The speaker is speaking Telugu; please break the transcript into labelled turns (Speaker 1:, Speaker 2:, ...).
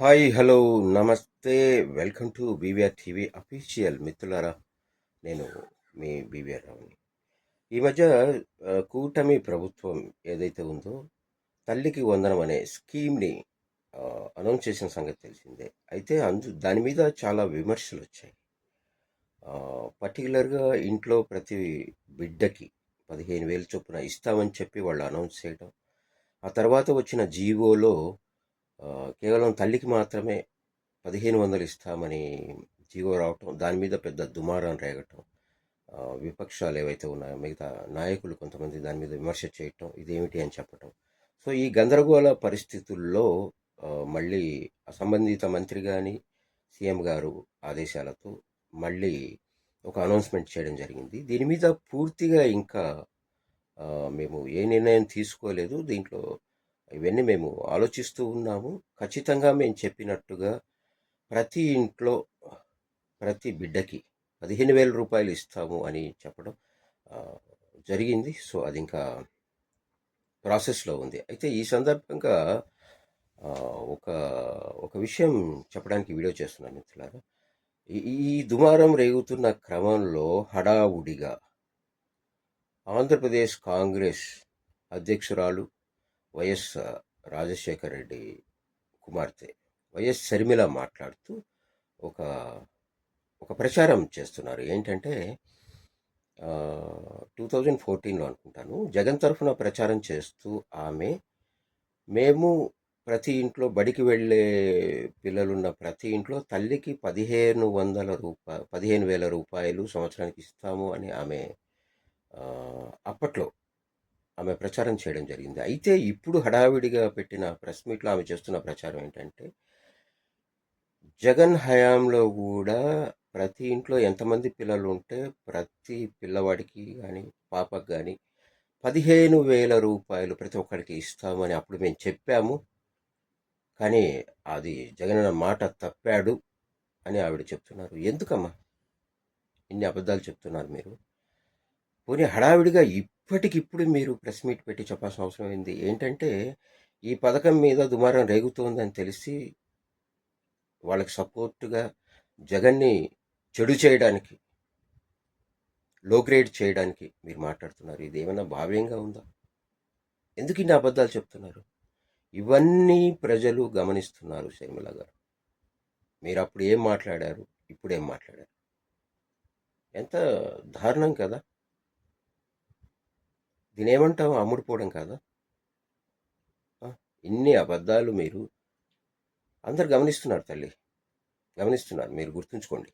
Speaker 1: హాయ్ హలో నమస్తే. Welcome to BVR TV official మిత్రులారా. నేను మీ బీవీఆర్ రావుని. ఈ మధ్య కూటమి ప్రభుత్వం ఏదైతే ఉందో తల్లికి వందనం అనే స్కీమ్ని అనౌన్స్ చేసిన సంగతి తెలిసిందే. అయితే అందు దాని మీద చాలా విమర్శలు వచ్చాయి. పర్టికులర్గా ఇంట్లో ప్రతి బిడ్డకి పదిహేను వేలు చొప్పున ఇస్తామని చెప్పి వాళ్ళు అనౌన్స్ చేయడం ఆ తర్వాత వచ్చిన జీవోలో కేవలం తల్లికి మాత్రమే పదిహేను వందలు ఇస్తామని జీవో రావటం దాని మీద పెద్ద దుమారం రేగటం విపక్షాలు ఏవైతే ఉన్నాయో మిగతా నాయకులు కొంతమంది దాని మీద విమర్శ చేయటం ఇదేమిటి అని చెప్పటం. సో ఈ గందరగోళ పరిస్థితుల్లో మళ్ళీ సంబంధిత మంత్రి కానీ సీఎం గారు ఆదేశాలతో మళ్ళీ ఒక అనౌన్స్మెంట్ చేయడం జరిగింది. దీని మీద పూర్తిగా ఇంకా మేము ఏ నిర్ణయం తీసుకోలేదు. దీంట్లో ఇవన్నీ మేము ఆలోచిస్తూ ఉన్నాము. ఖచ్చితంగా మేము చెప్పినట్టుగా ప్రతి ఇంట్లో ప్రతి బిడ్డకి పదిహేను వేల రూపాయలు ఇస్తాము అని చెప్పడం జరిగింది. సో అది ఇంకా ప్రాసెస్లో ఉంది. అయితే ఈ సందర్భంగా ఒక ఒక విషయం చెప్పడానికి వీడియో చేస్తున్నాను మిత్రులారా. ఈ దుమారం రేగుతున్న క్రమంలో హడావుడిగా ఆంధ్రప్రదేశ్ కాంగ్రెస్ అధ్యక్షురాలు వైఎస్ రాజశేఖర రెడ్డి కుమార్తె వైఎస్ శర్మిల మాట్లాడుతూ ఒక ఒక ప్రచారం చేస్తున్నారు. ఏంటంటే టూ థౌజండ్ ఫోర్టీన్లో అనుకుంటాను జగన్ తరఫున ప్రచారం చేస్తూ ఆమె మేము ప్రతి ఇంట్లో బడికి వెళ్ళే పిల్లలున్న ప్రతి ఇంట్లో తల్లికి పదిహేను వందల రూపాయ పదిహేను వేల రూపాయలు సంవత్సరానికి ఇస్తాము అని ఆమె అప్పట్లో ఆమె ప్రచారం చేయడం జరిగింది. అయితే ఇప్పుడు హడావిడిగా పెట్టిన ప్రెస్ మీట్లో ఆమె చేస్తున్న ప్రచారం ఏంటంటే జగన్ హయాంలో కూడా ప్రతి ఇంట్లో ఎంతమంది పిల్లలు ఉంటే ప్రతి పిల్లవాడికి కానీ పాపకు కానీ పదిహేను వేల రూపాయలు ప్రతి ఒక్కరికి ఇస్తామని అప్పుడు మేము చెప్పాము. కానీ అది జగన్ అన్న మాట తప్పాడు అని ఆవిడ చెప్తున్నారు. ఎందుకమ్మా? ఇన్ని అబద్ధాలు చెప్తున్నారు మీరు? పోనీ హడావిడిగా ఇప్పటికిప్పుడు మీరు ప్రెస్ మీట్ పెట్టి చెప్పాల్సిన అవసరం ఏంది? ఏంటంటే ఈ పథకం మీద దుమారం రేగుతోందని తెలిసి వాళ్ళకి సపోర్టుగా జగన్ని చెడు చేయడానికి లో గ్రేడ్ చేయడానికి మీరు మాట్లాడుతున్నారు. ఇది ఏమైనా భావ్యంగా ఉందా? ఎందుకు ఇన్ని అబద్ధాలు చెప్తున్నారు? ఇవన్నీ ప్రజలు గమనిస్తున్నారు శర్మిల గారు. మీరు అప్పుడు ఏం మాట్లాడారు? ఇప్పుడు ఏం మాట్లాడారు? ఎంత దారుణం కదా! దీని ఏమంటాం అమ్ముడుపోవడం కాదా? ఇన్ని అబద్ధాలు మీరు అందరు గమనిస్తున్నారు తల్లి. గమనిస్తున్నారు. మీరు గుర్తుంచుకోండి.